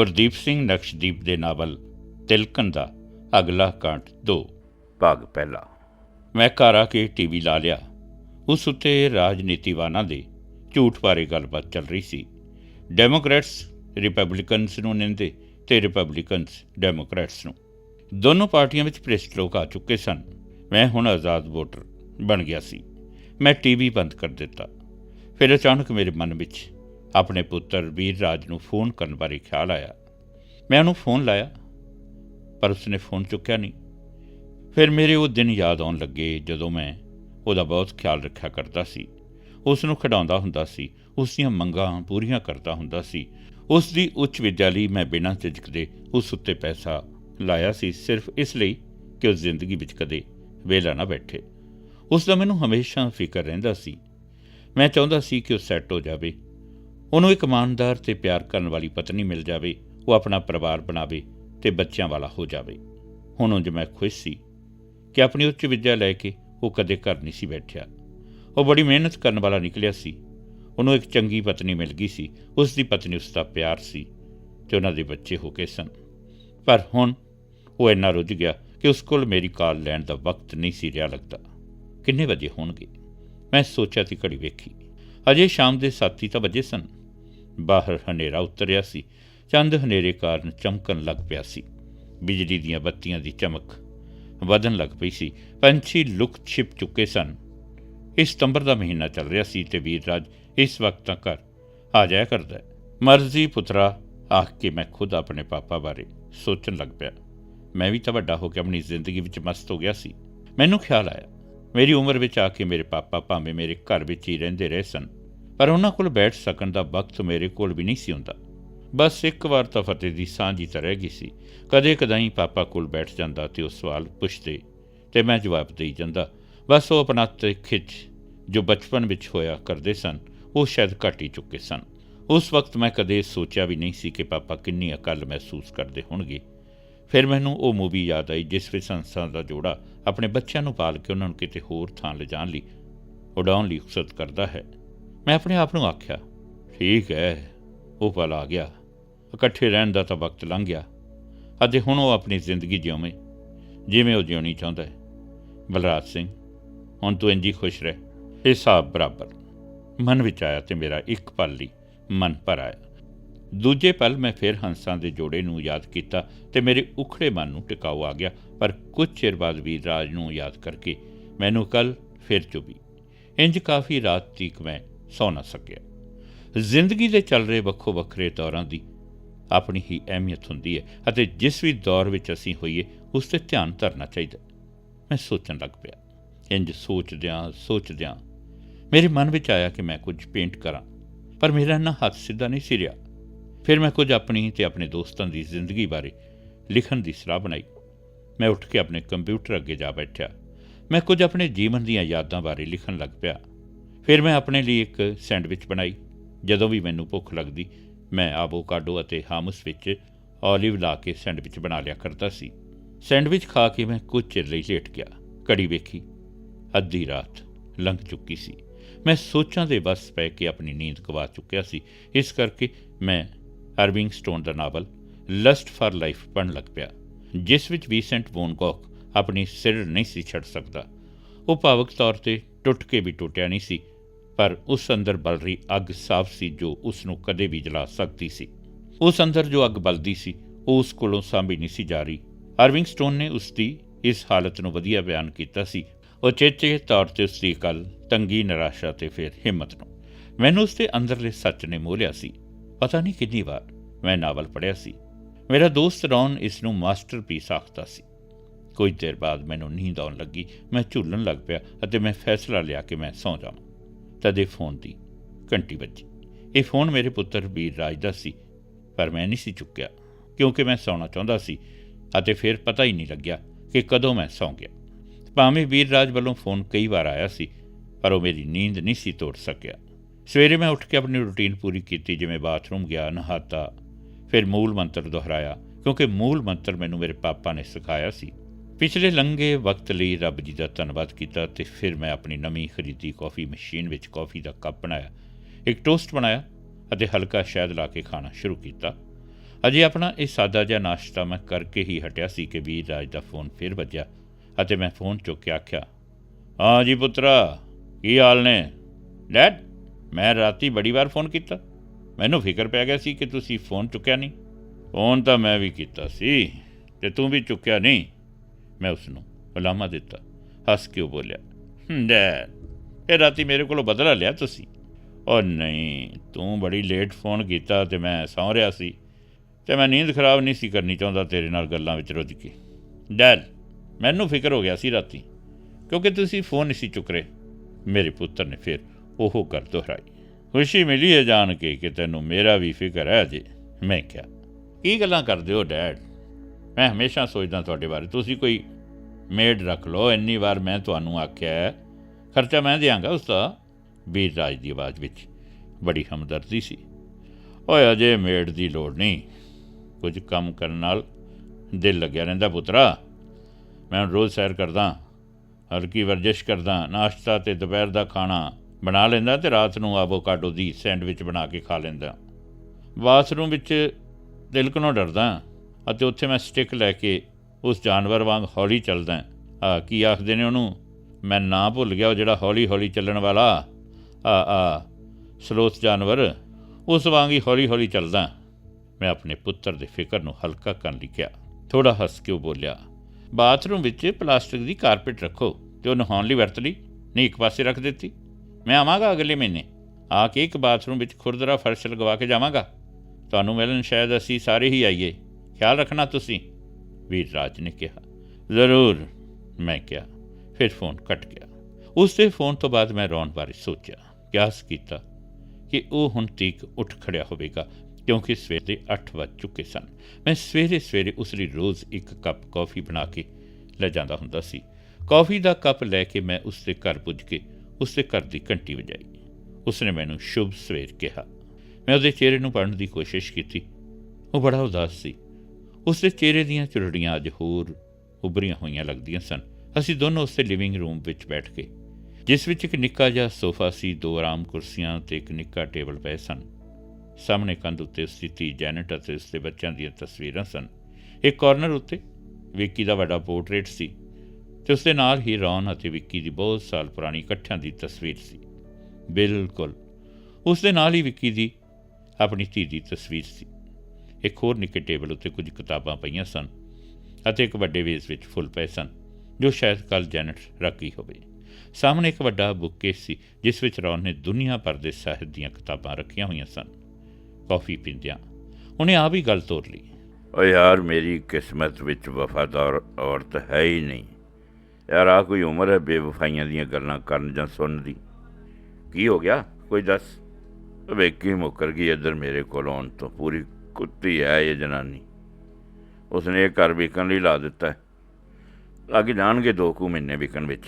ਗੁਰਦੀਪ ਸਿੰਘ ਨਕਸ਼ਦੀਪ ਦੇ ਨਾਵਲ ਤਿਲਕਣ ਦਾ ਅਗਲਾ ਕਾਂਡ 2 ਭਾਗ ਪਹਿਲਾ। ਮੈਂ ਘਰ ਆ ਕੇ ਟੀਵੀ ਲਾ ਲਿਆ। ਉਸ ਉੱਤੇ ਰਾਜਨੀਤੀਵਾਨਾਂ ਦੇ ਝੂਠ ਬਾਰੇ ਗੱਲਬਾਤ ਚੱਲ ਰਹੀ ਸੀ। ਡੈਮੋਕ੍ਰੈਟਸ ਰਿਪਬਲਿਕਨਸ ਨੂੰ ਨਿੰਦੇ ਤੇ ਰਿਪਬਲਿਕਨਸ ਡੈਮੋਕ੍ਰੈਟਸ ਨੂੰ। ਦੋਨੋਂ ਪਾਰਟੀਆਂ ਵਿੱਚ ਭ੍ਰਿਸ਼ਟ ਲੋਕ ਆ ਚੁੱਕੇ ਸਨ। ਮੈਂ ਹੁਣ ਆਜ਼ਾਦ ਵੋਟਰ ਬਣ ਗਿਆ ਸੀ। ਮੈਂ ਟੀਵੀ ਬੰਦ ਕਰ ਦਿੱਤਾ। ਫਿਰ ਅਚਾਨਕ ਮੇਰੇ ਮਨ ਵਿੱਚ ਆਪਣੇ ਪੁੱਤਰ ਵੀਰ ਰਾਜ ਨੂੰ ਫੋਨ ਕਰਨ ਬਾਰੇ ਖਿਆਲ ਆਇਆ। ਮੈਂ ਉਹਨੂੰ ਫੋਨ ਲਾਇਆ, ਪਰ ਉਸਨੇ ਫੋਨ ਚੁੱਕਿਆ ਨਹੀਂ। ਫਿਰ ਮੇਰੇ ਉਹ ਦਿਨ ਯਾਦ ਆਉਣ ਲੱਗੇ ਜਦੋਂ ਮੈਂ ਉਹਦਾ ਬਹੁਤ ਖਿਆਲ ਰੱਖਿਆ ਕਰਦਾ ਸੀ। ਉਸ ਨੂੰ ਖਿਡਾਉਂਦਾ ਹੁੰਦਾ ਸੀ ਉਸ ਦੀਆਂ ਮੰਗਾਂ ਪੂਰੀਆਂ ਕਰਦਾ ਹੁੰਦਾ ਸੀ। ਉਸ ਦੀ ਉੱਚ ਵਿੱਦਿਆ ਲਈ ਮੈਂ ਬਿਨਾਂ ਝਿਜਕਦੇ ਉਸ ਉੱਤੇ ਪੈਸਾ ਲਾਇਆ ਸੀ, ਸਿਰਫ ਇਸ ਲਈ ਕਿ ਉਹ ਜ਼ਿੰਦਗੀ ਵਿੱਚ ਕਦੇ ਵਿਹਲਾ ਨਾ ਬੈਠੇ। ਉਸ ਦਾ ਮੈਨੂੰ ਹਮੇਸ਼ਾ ਫਿਕਰ ਰਹਿੰਦਾ ਸੀ। ਮੈਂ ਚਾਹੁੰਦਾ ਸੀ ਕਿ ਉਹ ਸੈੱਟ ਹੋ ਜਾਵੇ। ਉਹਨੂੰ ਇੱਕ ਇਮਾਨਦਾਰ ਤੇ ਪਿਆਰ ਕਰਨ ਵਾਲੀ ਪਤਨੀ ਮਿਲ ਜਾਵੇ, ਉਹ ਆਪਣਾ ਪਰਿਵਾਰ ਬਣਾਵੇ ਤੇ ਬੱਚਿਆਂ ਵਾਲਾ ਹੋ ਜਾਵੇ। ਹੁਣ ਉਂਝ ਮੈਂ ਖੁਸ਼ ਸੀ ਕਿ ਆਪਣੀ ਉੱਚ ਵਿੱਦਿਆ ਲੈ ਕੇ ਉਹ ਕਦੇ ਘਰ ਨਹੀਂ ਸੀ ਬੈਠਿਆ। ਉਹ ਬੜੀ ਮਿਹਨਤ ਕਰਨ ਵਾਲਾ ਨਿਕਲਿਆ ਸੀ। ਉਹਨੂੰ ਇੱਕ ਚੰਗੀ ਪਤਨੀ ਮਿਲ ਗਈ ਸੀ। ਉਸ ਦੀ ਪਤਨੀ ਉਸ ਦਾ ਪਿਆਰ ਸੀ ਤੇ ਉਹਨਾਂ ਦੇ ਬੱਚੇ ਹੋ ਗਏ ਸਨ। ਪਰ ਹੁਣ ਉਹ ਇੰਨਾ ਰੁੱਝ ਗਿਆ ਕਿ ਉਸ ਕੋਲ ਮੇਰੀ ਕਾਲ ਲੈਣ ਦਾ ਵਕਤ ਨਹੀਂ ਸੀ ਰਿਹਾ ਲੱਗਦਾ। ਕਿੰਨੇ ਵਜੇ ਹੋਣਗੇ? ਮੈਂ ਸੋਚਿਆ ਤੇ ਘੜੀ ਵੇਖੀ। ਅਜੇ ਸ਼ਾਮ ਦੇ ਸਾਤੀ ਤਾਂ ਵਜੇ ਸਨ। ਬਾਹਰ ਹਨੇਰਾ ਉਤਰਿਆ ਸੀ। ਚੰਦ ਹਨੇਰੇ ਕਾਰਨ ਚਮਕਣ ਲੱਗ ਪਿਆ ਸੀ। ਬਿਜਲੀ ਦੀਆਂ ਬੱਤੀਆਂ ਦੀ ਚਮਕ ਵਧਣ ਲੱਗ ਪਈ ਸੀ। ਪੰਛੀ ਲੁਕ ਛਿਪ ਚੁੱਕੇ ਸਨ। ਇਸ ਸਤੰਬਰ ਦਾ ਮਹੀਨਾ ਚੱਲ ਰਿਹਾ ਸੀ ਤੇ ਵੀਰ ਰਾਜ ਇਸ ਵਕਤ ਤਾਂ ਘਰ ਆ ਜਾਇਆ ਕਰਦਾ ਮਰਜ਼ੀ ਪੁੱਤਰਾ, ਆਖ ਕੇ ਮੈਂ ਖੁਦ ਆਪਣੇ ਪਾਪਾ ਬਾਰੇ ਸੋਚਣ ਲੱਗ ਪਿਆ। ਮੈਂ ਵੀ ਤਾਂ ਵੱਡਾ ਹੋ ਕੇ ਆਪਣੀ ਜ਼ਿੰਦਗੀ ਵਿੱਚ ਮਸਤ ਹੋ ਗਿਆ ਸੀ। ਮੈਨੂੰ ਖਿਆਲ ਆਇਆ, ਮੇਰੀ ਉਮਰ ਵਿੱਚ ਆ ਕੇ ਮੇਰੇ ਪਾਪਾ ਭਾਵੇਂ ਮੇਰੇ ਘਰ ਵਿੱਚ ਹੀ ਰਹਿੰਦੇ ਰਹੇ ਸਨ। ਪਰ ਉਹਨਾਂ ਕੋਲ ਬੈਠ ਸਕਣ ਦਾ ਵਕਤ ਮੇਰੇ ਕੋਲ ਵੀ ਨਹੀਂ ਸੀ ਹੁੰਦਾ। ਬਸ ਇੱਕ ਵਾਰ ਤਾਂ ਫਤਿਹ ਦੀ ਸਾਂਝੀ ਤਾਂ ਰਹਿ ਗਈ ਸੀ। ਕਦੇ ਕਦਾਈ ਪਾਪਾ ਕੋਲ ਬੈਠ ਜਾਂਦਾ ਤੇ ਉਹ ਸਵਾਲ ਪੁੱਛਦੇ ਤੇ ਮੈਂ ਜਵਾਬ ਦੇਈ ਜਾਂਦਾ। ਬਸ ਉਹ ਆਪਣਾ ਤੇ ਖਿੱਚ ਜੋ ਬਚਪਨ ਵਿੱਚ ਹੋਇਆ ਕਰਦੇ ਸਨ, ਉਹ ਸ਼ਾਇਦ ਘਟ ਹੀ ਚੁੱਕੇ ਸਨ। ਉਸ ਵਕਤ ਮੈਂ ਕਦੇ ਸੋਚਿਆ ਵੀ ਨਹੀਂ ਸੀ ਕਿ ਪਾਪਾ ਕਿੰਨੀ ਅਕਲ ਮਹਿਸੂਸ ਕਰਦੇ ਹੋਣਗੇ। ਫਿਰ ਮੈਨੂੰ ਉਹ ਮੂਵੀ ਯਾਦ ਆਈ ਜਿਸ ਵਿੱਚ ਸੰਸਾਰ ਦਾ ਜੋੜਾ ਆਪਣੇ ਬੱਚਿਆਂ ਨੂੰ ਪਾਲ ਕੇ ਉਹਨਾਂ ਨੂੰ ਕਿਤੇ ਹੋਰ ਥਾਂ ਲਿਜਾਣ ਲਈ ਉਡਾਉਣ ਲਈ ਉਕਸਤ ਕਰਦਾ ਹੈ। ਮੈਂ ਆਪਣੇ ਆਪ ਨੂੰ ਆਖਿਆ, ਠੀਕ ਹੈ, ਉਹ ਪਲ ਆ ਗਿਆ। ਇਕੱਠੇ ਰਹਿਣ ਦਾ ਤਾਂ ਵਕਤ ਲੰਘ ਗਿਆ। ਅਤੇ ਹੁਣ ਉਹ ਆਪਣੀ ਜ਼ਿੰਦਗੀ ਜਿਉਵੇਂ, ਜਿਵੇਂ ਉਹ ਜਿਉਣੀ ਚਾਹੁੰਦਾ ਹੈ। ਬਲਰਾਜ ਸਿੰਘ, ਹੁਣ ਤੂੰ ਇੰਜੀ ਖੁਸ਼ ਰਹਿ। ਇਹ ਸਾਬ ਬਰਾਬਰ। ਮਨ ਵਿੱਚ ਆਇਆ ਤੇ ਮੇਰਾ ਇੱਕ ਪਲ ਲਈ ਮਨ ਭਰ ਆਇਆ। ਦੂਜੇ ਪਲ ਮੈਂ ਫਿਰ ਹੰਸਾਂ ਦੇ ਜੋੜੇ ਨੂੰ ਯਾਦ ਕੀਤਾ ਤੇ ਮੇਰੇ ਉਖੜੇ ਮਨ ਨੂੰ ਟਿਕਾਉ ਆ ਗਿਆ। ਪਰ ਕੁਝ ਚਿਰ ਬਾਅਦ ਵੀਰ ਰਾਜ ਨੂੰ ਯਾਦ ਕਰਕੇ ਮੈਨੂੰ ਕੱਲ ਫਿਰ ਚੁਬੀ ਇੰਜ ਕਾਫੀ ਰਾਤ ਤੀਕ ਮੈਂ ਸੌ ਨਾ ਸਕਿਆ। ਜ਼ਿੰਦਗੀ ਦੇ ਚੱਲ ਰਹੇ ਵੱਖੋ ਵੱਖਰੇ ਦੌਰਾਂ ਦੀ ਆਪਣੀ ਹੀ ਅਹਿਮੀਅਤ ਹੁੰਦੀ ਹੈ ਅਤੇ ਜਿਸ ਵੀ ਦੌਰ ਵਿੱਚ ਅਸੀਂ ਹੋਈਏ, ਉਸ ਤੇ ਧਿਆਨ ਧਰਨਾ ਚਾਹੀਦਾ ਮੈਂ ਸੋਚਣ ਲੱਗ ਪਿਆ। ਇੰਜ ਸੋਚਦਿਆਂ ਸੋਚਦਿਆਂ ਮੇਰੇ ਮਨ ਵਿੱਚ ਆਇਆ ਕਿ ਮੈਂ ਕੁਝ ਪੇਂਟ ਕਰਾਂ, ਪਰ ਮੇਰਾ ਨਾ ਹੱਥ ਸਿੱਧਾ ਨਹੀਂ ਸੀ ਰਿਹਾ। ਫਿਰ ਮੈਂ ਕੁਝ ਆਪਣੀ ਤੇ ਆਪਣੇ ਦੋਸਤਾਂ ਦੀ ਜ਼ਿੰਦਗੀ ਬਾਰੇ ਲਿਖਣ ਦੀ ਸਲਾਹ ਬਣਾਈ। ਮੈਂ ਉੱਠ ਕੇ ਆਪਣੇ ਕੰਪਿਊਟਰ ਅੱਗੇ ਜਾ ਬੈਠਿਆ। ਮੈਂ ਕੁਝ ਆਪਣੇ ਜੀਵਨ ਦੀਆਂ ਯਾਦਾਂ ਬਾਰੇ ਲਿਖਣ ਲੱਗ ਪਿਆ। ਫਿਰ ਮੈਂ ਆਪਣੇ ਲਈ ਇੱਕ ਸੈਂਡਵਿਚ ਬਣਾਈ। ਜਦੋਂ ਵੀ ਮੈਨੂੰ ਭੁੱਖ ਲੱਗਦੀ, ਮੈਂ ਆਵੋਕਾਡੋ ਅਤੇ ਹਾਮਸ ਵਿੱਚ ਔਲਿਵ ਲਾ ਕੇ ਸੈਂਡਵਿਚ ਬਣਾ ਲਿਆ ਕਰਦਾ ਸੀ। ਸੈਂਡਵਿਚ ਖਾ ਕੇ ਮੈਂ ਕੁਝ ਚਿਰ ਲਈ ਲੇਟ ਗਿਆ। ਘੜੀ ਵੇਖੀ, ਅੱਧੀ ਰਾਤ ਲੰਘ ਚੁੱਕੀ ਸੀ। ਮੈਂ ਸੋਚਾਂ ਦੇ ਵਸ ਪੈ ਕੇ ਆਪਣੀ ਨੀਂਦ ਗਵਾ ਚੁੱਕਿਆ ਸੀ। ਇਸ ਕਰਕੇ ਮੈਂ ਅਰਵਿੰਗ ਸਟੋਨ ਦਾ ਨਾਵਲ ਲਸਟ ਫਾਰ ਲਾਈਫ ਪੜ੍ਹਨ ਲੱਗ ਪਿਆ, ਜਿਸ ਵਿੱਚ ਵੀਸੈਂਟ ਵੋਨ ਗੌਕ ਆਪਣੀ ਸਿਰ ਨਹੀਂ ਸੀ ਛੱਡ ਸਕਦਾ। ਉਹ ਭਾਵਕ ਤੌਰ ਤੇ ਟੁੱਟ ਕੇ ਵੀ ਟੁੱਟਿਆ ਨਹੀਂ ਸੀ। ਪਰ ਉਸ ਅੰਦਰ ਬਲ ਰਹੀ ਅੱਗ ਸਾਫ਼ ਸੀ ਜੋ ਉਸ ਨੂੰ ਕਦੇ ਵੀ ਜਲਾ ਸਕਦੀ ਸੀ। ਉਸ ਅੰਦਰ ਜੋ ਅੱਗ ਬਲਦੀ ਸੀ, ਉਹ ਉਸ ਕੋਲੋਂ ਸਾਂਭੀ ਨਹੀਂ ਸੀ ਜਾ ਰਹੀ। ਅਰਵਿੰਗ ਸਟੋਨ ਨੇ ਉਸ ਦੀ ਇਸ ਹਾਲਤ ਨੂੰ ਵਧੀਆ ਬਿਆਨ ਕੀਤਾ ਸੀ। ਉਹ ਚੇਚੇ ਤੌਰ ਤੇ ਉਸ ਦੀ ਕੱਲ ਤੰਗੀ, ਨਿਰਾਸ਼ਾ ਤੇ ਫਿਰ ਹਿੰਮਤ ਨੂੰ। ਮੈਨੂੰ ਉਸ ਦੇ ਅੰਦਰਲੇ ਸੱਚ ਨੇ ਮੋਹਲਿਆ ਸੀ। ਪਤਾ ਨਹੀਂ ਕਿੰਨੀ ਵਾਰ ਮੈਂ ਨਾਵਲ ਪੜ੍ਹਿਆ ਸੀ। ਮੇਰਾ ਦੋਸਤ ਰੌਨ ਇਸ ਨੂੰ ਮਾਸਟਰਪੀਸ ਆਖਦਾ ਸੀ। ਕੁਝ ਦੇਰ ਬਾਅਦ ਮੈਨੂੰ ਨੀਂਦ ਆਉਣ ਲੱਗੀ, ਮੈਂ ਝੂਲਣ ਲੱਗ ਪਿਆ ਅਤੇ ਮੈਂ ਫੈਸਲਾ ਲਿਆ ਕਿ ਮੈਂ ਸੌਂ ਜਾਵਾਂ। ਤਦੇ ਫੋਨ ਦੀ ਘੰਟੀ ਵੱਜੀ। ਇਹ ਫੋਨ ਮੇਰੇ ਪੁੱਤਰ ਵੀਰ ਰਾਜ ਦਾ ਸੀ, ਪਰ ਮੈਂ ਨਹੀਂ ਸੀ ਚੁੱਕਿਆ, ਕਿਉਂਕਿ ਮੈਂ ਸੌਣਾ ਚਾਹੁੰਦਾ ਸੀ ਅਤੇ ਫਿਰ ਪਤਾ ਹੀ ਨਹੀਂ ਲੱਗਿਆ ਕਿ ਕਦੋਂ ਮੈਂ ਸੌਂ ਗਿਆ। ਭਾਵੇਂ ਵੀਰ ਰਾਜ ਵੱਲੋਂ ਫੋਨ ਕਈ ਵਾਰ ਆਇਆ ਸੀ, ਪਰ ਉਹ ਮੇਰੀ ਨੀਂਦ ਨਹੀਂ ਸੀ ਤੋੜ ਸਕਿਆ। ਸਵੇਰੇ ਮੈਂ ਉੱਠ ਕੇ ਆਪਣੀ ਰੁਟੀਨ ਪੂਰੀ ਕੀਤੀ, ਜਿਵੇਂ ਬਾਥਰੂਮ ਗਿਆ, ਨਹਾਤਾ, ਫਿਰ ਮੂਲ ਮੰਤਰ ਦੁਹਰਾਇਆ, ਕਿਉਂਕਿ ਮੂਲ ਮੰਤਰ ਮੈਨੂੰ ਮੇਰੇ ਪਾਪਾ ਨੇ ਸਿਖਾਇਆ ਸੀ। ਪਿਛਲੇ ਲੰਘੇ ਵਕਤ ਲਈ ਰੱਬ ਜੀ ਦਾ ਧੰਨਵਾਦ ਕੀਤਾ ਤੇ ਫਿਰ ਮੈਂ ਆਪਣੀ ਨਵੀਂ ਖਰੀਦੀ ਕਾਫੀ ਮਸ਼ੀਨ ਵਿੱਚ ਕਾਫੀ ਦਾ ਕੱਪ ਬਣਾਇਆ, ਇੱਕ ਟੋਸਟ ਬਣਾਇਆ ਅਤੇ ਹਲਕਾ ਸ਼ਹਿਦ ਲਾ ਕੇ ਖਾਣਾ ਸ਼ੁਰੂ ਕੀਤਾ। ਅਜੇ ਆਪਣਾ ਇਹ ਸਾਦਾ ਜਿਹਾ ਨਾਸ਼ਤਾ ਮੈਂ ਕਰਕੇ ਹੀ ਹਟਿਆ ਸੀ ਕਿ ਵੀਰ ਰਾਜ ਦਾ ਫੋਨ ਫਿਰ ਵੱਜਿਆ ਅਤੇ ਮੈਂ ਫੋਨ ਚੁੱਕ ਕੇ ਆਖਿਆ, ਹਾਂ ਜੀ ਪੁੱਤਰਾ, ਕੀ ਹਾਲ ਨੇ? ਡੈਡ, ਮੈਂ ਰਾਤੀ ਬੜੀ ਵਾਰ ਫੋਨ ਕੀਤਾ। ਮੈਨੂੰ ਫਿਕਰ ਪੈ ਗਿਆ ਸੀ ਕਿ ਤੁਸੀਂ ਫੋਨ ਚੁੱਕਿਆ ਨਹੀਂ। ਫੋਨ ਤਾਂ ਮੈਂ ਵੀ ਕੀਤਾ ਸੀ ਤੇ ਤੂੰ ਵੀ ਚੁੱਕਿਆ ਨਹੀਂ। ਮੈਂ ਉਸ ਨੂੰ ਉਲਾਮਾ ਦਿੱਤਾ, ਹੱਸ ਕੇ ਉਹ ਬੋਲਿਆ, ਡੈਡ, ਇਹ ਰਾਤੀ ਮੇਰੇ ਕੋਲੋਂ ਬਦਲਾ ਲਿਆ ਤੁਸੀਂ? ਉਹ ਨਹੀਂ, ਤੂੰ ਬੜੀ ਲੇਟ ਫੋਨ ਕੀਤਾ ਤੇ ਮੈਂ ਸੌਂ ਰਿਹਾ ਸੀ ਤੇ ਮੈਂ ਨੀਂਦ ਖਰਾਬ ਨਹੀਂ ਸੀ ਕਰਨੀ ਚਾਹੁੰਦਾ ਤੇਰੇ ਨਾਲ ਗੱਲਾਂ ਵਿੱਚ ਰੁੱਝ ਕੇ। ਡੈਲ ਮੈਨੂੰ ਫਿਕਰ ਹੋ ਗਿਆ ਸੀ ਰਾਤੀ, ਕਿਉਂਕਿ ਤੁਸੀਂ ਫੋਨ ਨਹੀਂ ਸੀ ਚੁੱਕ ਰਹੇ। ਮੇਰੇ ਪੁੱਤਰ ਨੇ ਫਿਰ ਉਹ ਕਰ ਦੁਹਰਾਈ। ਖੁਸ਼ੀ ਮਿਲੀ ਹੈ ਜਾਣ ਕੇ ਕਿ ਤੈਨੂੰ ਮੇਰਾ ਵੀ ਫਿਕਰ ਹੈ ਅਜੇ। ਮੈਂ ਕਿਹਾ, ਕੀ ਗੱਲਾਂ ਕਰਦੇ ਹੋ, ਡੈਡ? ਮੈਂ ਹਮੇਸ਼ਾ ਸੋਚਦਾ ਤੁਹਾਡੇ ਬਾਰੇ। ਤੁਸੀਂ ਕੋਈ ਮੇਡ ਰੱਖ ਲਓ। ਇੰਨੀ ਵਾਰ ਮੈਂ ਤੁਹਾਨੂੰ ਆਖਿਆ ਹੈ। ਖਰਚਾ ਮੈਂ ਦਿਆਂਗਾ ਉਸ ਦਾ। ਵੀਰ ਰਾਜ ਦੀ ਆਵਾਜ਼ ਵਿੱਚ ਬੜੀ ਹਮਦਰਦੀ ਸੀ। ਓਏ, ਅਜੇ ਮੇਡ ਦੀ ਲੋੜ ਨਹੀਂ। ਕੁਝ ਕੰਮ ਕਰਨ ਨਾਲ ਦਿਲ ਲੱਗਿਆ ਰਹਿੰਦਾ ਪੁੱਤਰਾ। ਮੈਂ ਹੁਣ ਰੋਜ਼ ਸੈਰ ਕਰਦਾ, ਹਲਕੀ ਵਰਜਿਸ਼ ਕਰਦਾ, ਨਾਸ਼ਤਾ ਤੇ ਦੁਪਹਿਰ ਦਾ ਖਾਣਾ ਬਣਾ ਲੈਂਦਾ ਤੇ ਰਾਤ ਨੂੰ ਆਵੋਕਾਡੋ ਦੀ ਸੈਂਡਵਿਚ ਬਣਾ ਕੇ ਖਾ ਲੈਂਦਾ। ਬਾਥਰੂਮ ਵਿੱਚ ਤਿਲਕਣੋਂ ਡਰਦਾ? ਅਤੇ ਉੱਥੇ ਮੈਂ ਸਟਿਕ ਲੈ ਕੇ ਉਸ ਜਾਨਵਰ ਵਾਂਗ ਹੌਲੀ ਚੱਲਦਾ ਆ ਕੀ ਆਖਦੇ ਨੇ ਉਹਨੂੰ? ਮੈਂ ਨਾ ਭੁੱਲ ਗਿਆ, ਉਹ ਜਿਹੜਾ ਹੌਲੀ ਹੌਲੀ ਚੱਲਣ ਵਾਲਾ। ਆ ਆ ਸਲੋਥ ਜਾਨਵਰ, ਉਸ ਵਾਂਗ ਹੀ ਹੌਲੀ ਹੌਲੀ ਚੱਲਦਾ ਮੈਂ ਆਪਣੇ ਪੁੱਤਰ ਦੇ ਫਿਕਰ ਨੂੰ ਹਲਕਾ ਕਰਨ ਲਈ ਕਿਹਾ ਥੋੜਾ ਹੱਸ ਕੇ ਉਹ ਬੋਲਿਆ, ਬਾਥਰੂਮ ਵਿੱਚ ਪਲਾਸਟਿਕ ਦੀ ਕਾਰਪੇਟ ਰੱਖੋ ਤੇ ਉਹ ਨਹਾਉਣ ਲਈ ਵਰਤ ਲਈ। ਨਹੀਂ, ਇੱਕ ਪਾਸੇ ਰੱਖ ਦਿੱਤੀ। ਮੈਂ ਆਵਾਂਗਾ ਅਗਲੇ ਮਹੀਨੇ। ਆ ਕੇ ਇੱਕ ਬਾਥਰੂਮ ਵਿੱਚ ਖੁਰਦਰਾ ਫਰਸ਼ ਲਗਵਾ ਕੇ ਜਾਵਾਂਗਾ। ਤੁਹਾਨੂੰ ਮਿਲਣ ਸ਼ਾਇਦ ਅਸੀਂ ਸਾਰੇ ਹੀ ਆਈਏ। ਖਿਆਲ ਰੱਖਣਾ ਤੁਸੀਂ? ਵੀਰ ਰਾਜ ਨੇ ਕਿਹਾ। ਜ਼ਰੂਰ, ਮੈਂ ਕਿਹਾ। ਫਿਰ ਫੋਨ ਕੱਟ ਗਿਆ। ਉਸ ਦੇ ਫੋਨ ਤੋਂ ਬਾਅਦ ਮੈਂ ਰੌਣ ਬਾਰੇ ਸੋਚਿਆ। ਕਿਆਸ ਕੀਤਾ ਕਿ ਉਹ ਹੁਣ ਤੀਕ ਉੱਠ ਖੜਿਆ ਹੋਵੇਗਾ, ਕਿਉਂਕਿ ਸਵੇਰ ਦੇ 8 ਵੱਜ ਚੁੱਕੇ ਸਨ। ਮੈਂ ਸਵੇਰੇ ਸਵੇਰੇ ਉਸ ਲਈ ਰੋਜ਼ ਇੱਕ ਕੱਪ ਕੌਫੀ ਬਣਾ ਕੇ ਲੈ ਜਾਂਦਾ ਹੁੰਦਾ ਸੀ। ਕੌਫੀ ਦਾ ਕੱਪ ਲੈ ਕੇ ਮੈਂ ਉਸ ਦੇ ਘਰ ਪੁੱਜ ਕੇ ਉਸ ਦੇ ਘਰ ਦੀ ਘੰਟੀ ਵਜਾਈ। ਉਸ ਨੇ ਮੈਨੂੰ ਸ਼ੁਭ ਸਵੇਰ ਕਿਹਾ। ਮੈਂ ਉਹਦੇ ਚਿਹਰੇ ਨੂੰ ਪੜ੍ਹਨ ਦੀ ਕੋਸ਼ਿਸ਼ ਕੀਤੀ। ਉਹ ਬੜਾ ਉਦਾਸ ਸੀ। ਉਸ ਦੇ ਚਿਹਰੇ ਦੀਆਂ ਚੁਰੜੀਆਂ ਅੱਜ ਹੋਰ ਉਭਰੀਆਂ ਹੋਈਆਂ ਲੱਗਦੀਆਂ ਸਨ। ਅਸੀਂ ਦੋਨੋਂ ਉਸੇ ਲਿਵਿੰਗ ਰੂਮ ਵਿੱਚ ਬੈਠ ਕੇ ਜਿਸ ਵਿੱਚ ਇੱਕ ਨਿੱਕਾ ਜਿਹਾ ਸੋਫਾ ਸੀ, ਦੋ ਆਰਾਮ ਕੁਰਸੀਆਂ ਤੇ ਇੱਕ ਨਿੱਕਾ ਟੇਬਲ ਪਏ ਸਨ। ਸਾਹਮਣੇ ਕੰਧ ਉੱਤੇ ਉਸ ਦੀ ਧੀ ਜੈਨਟ ਅਤੇ ਉਸ ਦੇ ਬੱਚਿਆਂ ਦੀਆਂ ਤਸਵੀਰਾਂ ਸਨ। ਇੱਕ ਕਾਰਨਰ ਉੱਤੇ ਵਿੱਕੀ ਦਾ ਵੱਡਾ ਪੋਰਟਰੇਟ ਸੀ ਤੇ ਉਸ ਦੇ ਨਾਲ ਹੀ ਰੌਨ ਅਤੇ ਵਿੱਕੀ ਦੀ ਬਹੁਤ ਸਾਲ ਪੁਰਾਣੀ ਇਕੱਠਿਆਂ ਦੀ ਤਸਵੀਰ ਸੀ। ਬਿਲਕੁਲ ਉਸ ਦੇ ਨਾਲ ਹੀ ਵਿੱਕੀ ਦੀ ਆਪਣੀ ਧੀ ਦੀ ਤਸਵੀਰ ਸੀ। ਇੱਕ ਹੋਰ ਨਿੱਕੇ ਟੇਬਲ ਉੱਤੇ ਕੁਝ ਕਿਤਾਬਾਂ ਪਈਆਂ ਸਨ ਅਤੇ ਇੱਕ ਵੱਡੇ ਵੇਸ ਵਿੱਚ ਫੁੱਲ ਪਏ ਸਨ, ਜੋ ਸ਼ਾਇਦ ਕੱਲ ਜੈਨਟ ਰੱਖ ਹੋਵੇ। ਸਾਹਮਣੇ ਇੱਕ ਵੱਡਾ ਬੁੱਕਕੇਸ ਸੀ, ਜਿਸ ਵਿੱਚ ਰੌਨ ਨੇ ਦੁਨੀਆ ਭਰ ਦੇ ਸਾਹਿਤ ਦੀਆਂ ਕਿਤਾਬਾਂ ਰੱਖੀਆਂ ਹੋਈਆਂ ਸਨ। ਕਾਫੀ ਪੀਂਦਿਆਂ ਉਹਨੇ ਆਪ ਵੀ ਗੱਲ ਤੋਰ ਲਈ। ਓ ਯਾਰ, ਮੇਰੀ ਕਿਸਮਤ ਵਿੱਚ ਵਫਾਦਾਰ ਔਰਤ ਹੈ ਹੀ ਨਹੀਂ। ਯਾਰ ਆ ਕੋਈ ਉਮਰ ਹੈ ਬੇਵਫਾਈਆਂ ਦੀਆਂ ਗੱਲਾਂ ਕਰਨ ਜਾਂ ਸੁਣਨ ਦੀ? ਕੀ ਹੋ ਗਿਆ? ਕੋਈ ਦੱਸ? ਵੇਖੀ ਮੁੱਕਰ ਗਈ ਇੱਧਰ ਮੇਰੇ ਕੋਲ ਆਉਣ ਤੋਂ ਪੂਰੀ। ਕੁੱਤੀ ਹੈ ਇਹ ਜਨਾਨੀ। ਉਸਨੇ ਇਹ ਘਰ ਵਿਕਣ ਲਈ ਲਾ ਦਿੱਤਾ ਲੱਗ ਜਾਣਗੇ ਦੋ ਕੁ ਮਹੀਨੇ ਵਿਕਣ ਵਿੱਚ।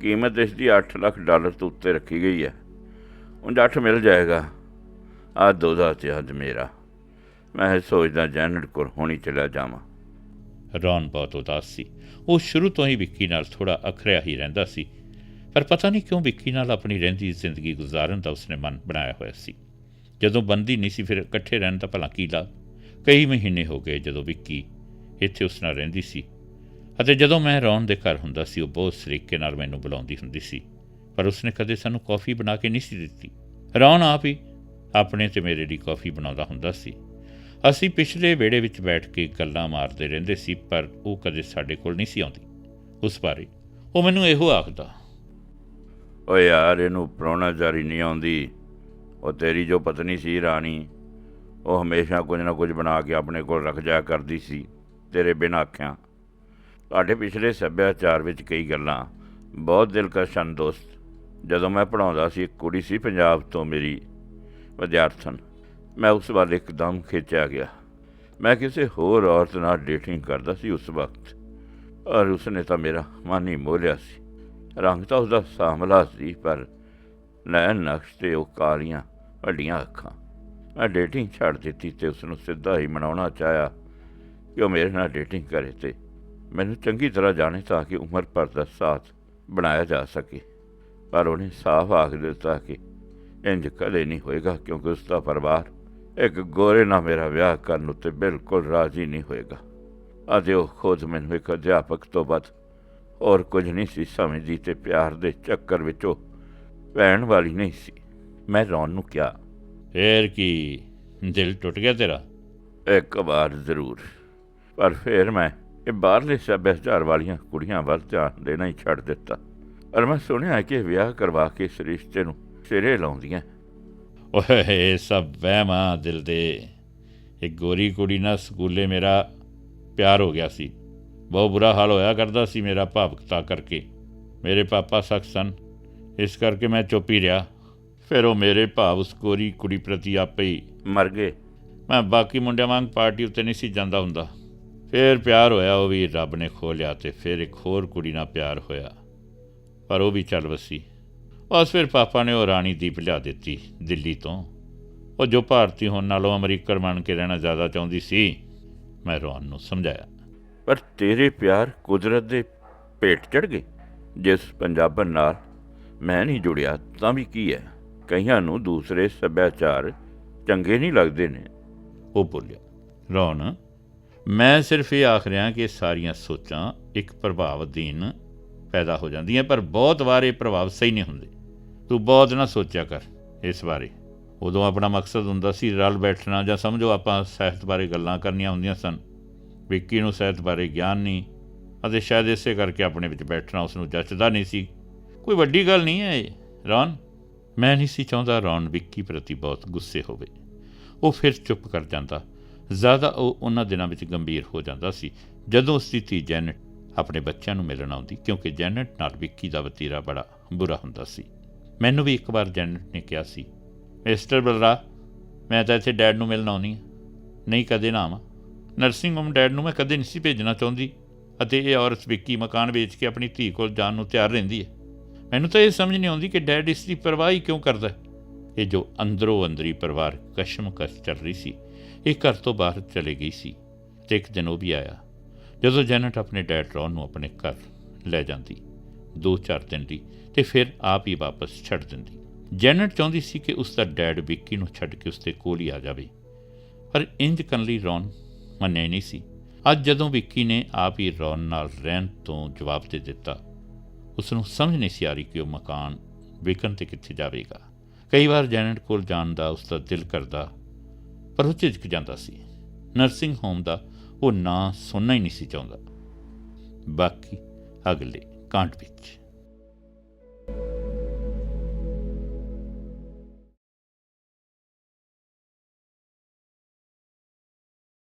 ਕੀਮਤ ਇਸ ਦੀ 8 ਲੱਖ ਡਾਲਰ ਤੋਂ ਉੱਤੇ ਰੱਖੀ ਗਈ ਹੈ। ਉਂਝ 8 ਮਿਲ ਜਾਏਗਾ। ਆ ਦੋ ਦਾ ਤੇ ਅੱਜ ਮੇਰਾ। ਮੈਂ ਇਹ ਸੋਚਦਾ ਜੈਨਟ ਕੋਲ ਹੋਣੀ ਚਲਾ ਜਾਵਾਂ। ਰੌਨ ਬਹੁਤ ਉਦਾਸ ਸੀ। ਉਹ ਸ਼ੁਰੂ ਤੋਂ ਹੀ ਵਿੱਕੀ ਨਾਲ ਥੋੜਾ ਅਖਰਿਆ ਹੀ ਰਹਿੰਦਾ ਸੀ। ਪਰ ਪਤਾ ਨਹੀਂ ਕਿਉਂ ਵਿੱਕੀ ਨਾਲ ਆਪਣੀ ਰਹਿੰਦੀ ਜ਼ਿੰਦਗੀ ਗੁਜ਼ਾਰਨ ਦਾ ਉਸਨੇ ਮਨ ਬਣਾਇਆ ਹੋਇਆ ਸੀ। ਜਦੋਂ ਬੰਦੀ ਨਹੀਂ ਸੀ ਫਿਰ ਇਕੱਠੇ ਰਹਿਣ ਦਾ ਭਲਾ ਕੀ ਲਾਭ? ਕਈ ਮਹੀਨੇ ਹੋ ਗਏ ਜਦੋਂ ਵਿੱਕੀ ਇੱਥੇ ਉਸ ਨਾਲ ਰਹਿੰਦੀ ਸੀ। ਅਤੇ ਜਦੋਂ ਮੈਂ ਰੌਣ ਦੇ ਘਰ ਹੁੰਦਾ ਸੀ, ਉਹ ਬਹੁਤ ਸਰੀਕੇ ਨਾਲ ਮੈਨੂੰ ਬੁਲਾਉਂਦੀ ਹੁੰਦੀ ਸੀ। ਪਰ ਉਸਨੇ ਕਦੇ ਸਾਨੂੰ ਕੌਫੀ ਬਣਾ ਕੇ ਨਹੀਂ ਸੀ ਦਿੱਤੀ। ਰੌਣ ਆਪ ਹੀ ਆਪਣੇ ਤੇ ਮੇਰੇ ਲਈ ਕੌਫੀ ਬਣਾਉਂਦਾ ਹੁੰਦਾ ਸੀ। ਅਸੀਂ ਪਿਛਲੇ ਵਿਹੜੇ ਵਿੱਚ ਬੈਠ ਕੇ ਗੱਲਾਂ ਮਾਰਦੇ ਰਹਿੰਦੇ ਸੀ, ਪਰ ਉਹ ਕਦੇ ਸਾਡੇ ਕੋਲ ਨਹੀਂ ਸੀ ਆਉਂਦੀ। ਉਸ ਬਾਰੇ ਉਹ ਮੈਨੂੰ ਇਹੋ ਆਖਦਾ, ਓ ਯਾਰ, ਇਹਨੂੰ ਪ੍ਰਾਹੁਣਾ ਜਾਰੀ ਨਹੀਂ ਆਉਂਦੀ। ਉਹ ਤੇਰੀ ਜੋ ਪਤਨੀ ਸੀ ਰਾਣੀ, ਉਹ ਹਮੇਸ਼ਾ ਕੁਝ ਨਾ ਕੁਝ ਬਣਾ ਕੇ ਆਪਣੇ ਕੋਲ ਰੱਖ ਜਾਇਆ ਕਰਦੀ ਸੀ, ਤੇਰੇ ਬਿਨਾਂ ਆਖਿਆਂ। ਤੁਹਾਡੇ ਪਿਛਲੇ ਸੱਭਿਆਚਾਰ ਵਿੱਚ ਕਈ ਗੱਲਾਂ, ਬਹੁਤ ਦਿਲਕਸ਼ ਹਨ ਦੋਸਤ। ਜਦੋਂ ਮੈਂ ਪੜਾਉਂਦਾ ਸੀ, ਇੱਕ ਕੁੜੀ ਸੀ ਪੰਜਾਬ ਤੋਂ ਮੇਰੀ ਵਿਦਿਆਰਥਣ। ਮੈਂ ਉਸ ਵੱਲ ਇੱਕਦਮ ਖਿੱਚਿਆ ਗਿਆ। ਮੈਂ ਕਿਸੇ ਹੋਰ ਔਰਤ ਨਾਲ ਡੇਟਿੰਗ ਕਰਦਾ ਸੀ ਉਸ ਵਕਤ। ਔਰ ਉਸਨੇ ਤਾਂ ਮੇਰਾ ਮਨ ਹੀ ਮੋਹ ਲਿਆ ਸੀ। ਰੰਗ ਤਾਂ ਉਸਦਾ ਸਾਂਵਲਾ ਸੀ, ਪਰ ਨੈਣ ਨਕਸ਼ ਤੇ ਉਹ ਕਾਲੀਆਂ ਵੱਡੀਆਂ ਅੱਖਾਂ। ਮੈਂ ਡੇਟਿੰਗ ਛੱਡ ਦਿੱਤੀ ਤੇ ਉਸ ਨੂੰ ਸਿੱਧਾ ਹੀ ਮਨਾਉਣਾ ਚਾਹਿਆ ਕਿ ਉਹ ਮੇਰੇ ਨਾਲ ਡੇਟਿੰਗ ਕਰੇ ਤੇ ਮੈਨੂੰ ਚੰਗੀ ਤਰ੍ਹਾਂ ਜਾਣੇ ਤਾਂ ਕਿ ਉਮਰ ਭਰ ਦਾ ਸਾਥ ਬਣਾਇਆ ਜਾ ਸਕੇ। ਪਰ ਉਹਨੇ ਸਾਫ਼ ਆਖ ਦਿੱਤਾ ਕਿ ਇੰਜ ਕਦੇ ਨਹੀਂ ਹੋਏਗਾ ਕਿਉਂਕਿ ਉਸ ਦਾ ਪਰਿਵਾਰ ਇੱਕ ਗੋਰੇ ਨਾਲ ਮੇਰਾ ਵਿਆਹ ਕਰਨ ਉੱਤੇ ਬਿਲਕੁਲ ਰਾਜ਼ੀ ਨਹੀਂ ਹੋਏਗਾ। ਅਤੇ ਉਹ ਖੁਦ ਮੈਨੂੰ ਇੱਕ ਅਧਿਆਪਕ ਤੋਂ ਵੱਧ ਹੋਰ ਕੁਝ ਨਹੀਂ ਸੀ ਸਮਝਦੀ ਤੇ ਪਿਆਰ ਦੇ ਚੱਕਰ ਵਿੱਚ ਉਹ ਭੈਣ ਵਾਲੀ ਨਹੀਂ ਸੀ। ਮੈਂ ਰੌਣ ਨੂੰ ਕਿਹਾ। ਫੇਰ ਕੀ? ਦਿਲ ਟੁੱਟ ਗਿਆ ਤੇਰਾ? ਇੱਕ ਵਾਰ ਜ਼ਰੂਰ। ਪਰ ਫਿਰ ਮੈਂ ਇਹ ਬਾਹਰਲੇ ਸੱਭਿਆਚਾਰ ਵਾਲੀਆਂ ਕੁੜੀਆਂ ਵੱਲ ਧਿਆਨ ਦੇਣਾ ਹੀ ਛੱਡ ਦਿੱਤਾ। ਔਰ ਮੈਂ ਸੁਣਿਆ ਕਿ ਵਿਆਹ ਕਰਵਾ ਕੇ ਇਸ ਰਿਸ਼ਤੇ ਨੂੰ ਸਿਰੇ ਲਾਉਂਦੀਆਂ। ਓਏ ਇਹ ਸਭ ਵਹਿਮਾਂ ਦਿਲ ਦੇ। ਇੱਕ ਗੋਰੀ ਕੁੜੀ ਨਾਲ ਸਕੂਲੇ ਮੇਰਾ ਪਿਆਰ ਹੋ ਗਿਆ ਸੀ। ਬਹੁਤ ਬੁਰਾ ਹਾਲ ਹੋਇਆ ਕਰਦਾ ਸੀ ਮੇਰਾ ਭਾਵਕਤਾ ਕਰਕੇ। ਮੇਰੇ ਪਾਪਾ ਸਖਤ ਸਨ। ਇਸ ਕਰਕੇ ਮੈਂ ਚੁੱਪ ਹੀ ਰਿਹਾ। ਫਿਰ ਉਹ ਮੇਰੇ ਭਾਵ ਉਸ ਗੋਰੀ ਕੁੜੀ ਪ੍ਰਤੀ ਆਪੇ ਹੀ। ਮਰ ਗਏ। ਮੈਂ ਬਾਕੀ ਮੁੰਡਿਆਂ ਵਾਂਗ ਪਾਰਟੀ ਉੱਤੇ ਨਹੀਂ ਸੀ ਜਾਂਦਾ ਹੁੰਦਾ। ਫਿਰ ਪਿਆਰ ਹੋਇਆ ਉਹ ਵੀ ਰੱਬ ਨੇ ਖੋਹ ਲਿਆ ਤੇ ਫਿਰ ਇੱਕ ਹੋਰ ਕੁੜੀ ਨਾਲ ਪਿਆਰ ਹੋਇਆ। ਪਰ ਉਹ ਵੀ ਚੱਲ ਵਸੀ। ਬਸ ਫਿਰ ਪਾਪਾ ਨੇ ਉਹ ਰਾਣੀ ਦੀਪ ਲਿਆ ਦਿੱਤੀ ਦਿੱਲੀ ਤੋਂ। ਉਹ ਜੋ ਭਾਰਤੀ ਹੋਣ ਨਾਲੋਂ ਅਮਰੀਕਨ ਬਣ ਕੇ ਰਹਿਣਾ ਜ਼ਿਆਦਾ ਚਾਹੁੰਦੀ ਸੀ ਮੈਂ ਰੋਹਨ ਨੂੰ ਸਮਝਾਇਆ। ਪਰ ਤੇਰੇ ਪਿਆਰ ਕੁਦਰਤ ਦੇ ਭੇਟ ਚੜ ਗਏ। ਜਿਸ ਪੰਜਾਬਣ ਨਾਲ ਮੈਂ ਨਹੀਂ ਜੁੜਿਆ ਤਾਂ ਵੀ ਕੀ ਹੈ? ਕਈਆਂ ਨੂੰ ਦੂਸਰੇ ਸੱਭਿਆਚਾਰ ਚੰਗੇ ਨਹੀਂ ਲੱਗਦੇ ਨੇ। ਉਹ ਬੋਲਿਆ, ਰੌਣ, ਮੈਂ ਸਿਰਫ ਇਹ ਆਖ ਰਿਹਾ ਕਿ ਸਾਰੀਆਂ ਸੋਚਾਂ ਇੱਕ ਪ੍ਰਭਾਵ ਅਧੀਨ ਪੈਦਾ ਹੋ ਜਾਂਦੀਆਂ, ਪਰ ਬਹੁਤ ਵਾਰ ਇਹ ਪ੍ਰਭਾਵ ਸਹੀ ਨਹੀਂ ਹੁੰਦੇ। ਤੂੰ ਬਹੁਤ ਨਾ ਸੋਚਿਆ ਕਰ ਇਸ ਬਾਰੇ। ਉਦੋਂ ਆਪਣਾ ਮਕਸਦ ਹੁੰਦਾ ਸੀ ਰਲ ਬੈਠਣਾ, ਜਾਂ ਸਮਝੋ ਆਪਾਂ ਸਾਹਿਤ ਬਾਰੇ ਗੱਲਾਂ ਕਰਨੀਆਂ ਹੁੰਦੀਆਂ ਸਨ। ਵਿੱਕੀ ਨੂੰ ਸਾਹਿਤ ਬਾਰੇ ਗਿਆਨ ਨਹੀਂ, ਅਤੇ ਸ਼ਾਇਦ ਇਸੇ ਕਰਕੇ ਆਪਣੇ ਵਿੱਚ ਬੈਠਣਾ ਉਸ ਨੂੰ ਜੱਚਦਾ ਨਹੀਂ ਸੀ। ਕੋਈ ਵੱਡੀ ਗੱਲ ਨਹੀਂ ਹੈ ਇਹ, ਰੌਣ। ਮੈਂ ਨਹੀਂ ਸੀ ਚਾਹੁੰਦਾ ਰੌਣ ਵਿੱਕੀ ਪ੍ਰਤੀ ਬਹੁਤ ਗੁੱਸੇ ਹੋਵੇ। ਉਹ ਫਿਰ ਚੁੱਪ ਕਰ ਜਾਂਦਾ। ਜ਼ਿਆਦਾ ਉਹ ਉਹਨਾਂ ਦਿਨਾਂ ਵਿੱਚ ਗੰਭੀਰ ਹੋ ਜਾਂਦਾ ਸੀ, ਜਦੋਂ ਉਸ ਦੀ ਧੀ ਜੈਨਟ ਆਪਣੇ ਬੱਚਿਆਂ ਨੂੰ ਮਿਲਣ ਆਉਂਦੀ, ਕਿਉਂਕਿ ਜੈਨਟ ਨਾਲ ਵਿੱਕੀ ਦਾ ਵਤੀਰਾ ਬੜਾ ਬੁਰਾ ਹੁੰਦਾ ਸੀ। ਮੈਨੂੰ ਵੀ ਇੱਕ ਵਾਰ ਜੈਨਟ ਨੇ ਕਿਹਾ ਸੀ, ਮਿਸਟਰ ਬਲਰਾ, ਮੈਂ ਤਾਂ ਇੱਥੇ ਡੈਡ ਨੂੰ ਮਿਲਣ ਆਉਣੀ ਹਾਂ। ਨਹੀਂ ਕਦੇ ਨਾ ਆਵਾਂ। ਨਰਸਿੰਗ ਹੋਮ ਡੈਡ ਨੂੰ ਮੈਂ ਕਦੇ ਨਹੀਂ ਸੀ ਭੇਜਣਾ ਚਾਹੁੰਦੀ, ਅਤੇ ਇਹ ਔਰਤ ਵਿੱਕੀ ਮਕਾਨ ਵੇਚ ਕੇ ਆਪਣੀ ਧੀ ਕੋਲ ਜਾਣ ਨੂੰ ਤਿਆਰ ਰਹਿੰਦੀ ਹੈ। ਮੈਨੂੰ ਤਾਂ ਇਹ ਸਮਝ ਨਹੀਂ ਆਉਂਦੀ ਕਿ ਡੈਡ ਇਸ ਦੀ ਪਰਵਾਹ ਹੀ ਕਿਉਂ ਕਰਦਾ ਇਹ ਜੋ ਅੰਦਰੋਂ ਅੰਦਰੀ ਪਰਿਵਾਰ ਕਸ਼ਮਕਸ਼ ਚੱਲ ਰਹੀ ਸੀ, ਇਹ ਘਰ ਤੋਂ ਬਾਹਰ ਚਲੇ ਗਈ ਸੀ ਤੇ ਇੱਕ ਦਿਨ ਉਹ ਵੀ ਆਇਆ। ਜਦੋਂ ਜੈਨਟ ਆਪਣੇ ਡੈਡ ਰੌਨ ਨੂੰ ਆਪਣੇ ਘਰ ਲੈ ਜਾਂਦੀ ਦੋ ਚਾਰ ਦਿਨ ਲਈ ਤੇ ਫਿਰ ਆਪ ਹੀ ਵਾਪਸ ਛੱਡ ਦਿੰਦੀ। ਜੈਨਟ ਚਾਹੁੰਦੀ ਸੀ ਕਿ ਉਸ ਦਾ ਡੈਡ ਵਿੱਕੀ ਨੂੰ ਛੱਡ ਕੇ ਉਸਦੇ ਕੋਲ ਹੀ ਆ ਜਾਵੇ, ਪਰ ਇੰਜ ਕਰਨ ਲਈ ਰੌਨ ਮੰਨਿਆ ਹੀ ਨਹੀਂ ਸੀ। ਅੱਜ ਜਦੋਂ ਵਿੱਕੀ ਨੇ ਆਪ ਹੀ ਰੌਨ ਨਾਲ ਰਹਿਣ ਤੋਂ ਜਵਾਬ ਦੇ ਦਿੱਤਾ ਉਸ ਨੂੰ ਸਮਝ ਨਹੀਂ ਸੀ ਆ ਰਹੀ ਕਿ ਉਹ ਮਕਾਨ ਵਿਕਣ ਤੇ ਕਿੱਥੇ ਜਾਵੇਗਾ। ਕਈ ਵਾਰ ਜੈਨਟ ਕੋਲ ਜਾਣ ਦਾ ਉਸ ਦਾ ਦਿਲ ਕਰਦਾ, ਪਰ ਉਹ ਝਿਜਕ ਜਾਂਦਾ ਸੀ। ਨਰਸਿੰਗ ਹੋਮ ਦਾ ਉਹ ਨਾਂ ਸੁਣਨਾ ਹੀ ਨਹੀਂ ਸੀ ਚਾਹੁੰਦਾ। ਬਾਕੀ ਅਗਲੇ ਕਾਂਡ ਵਿੱਚ।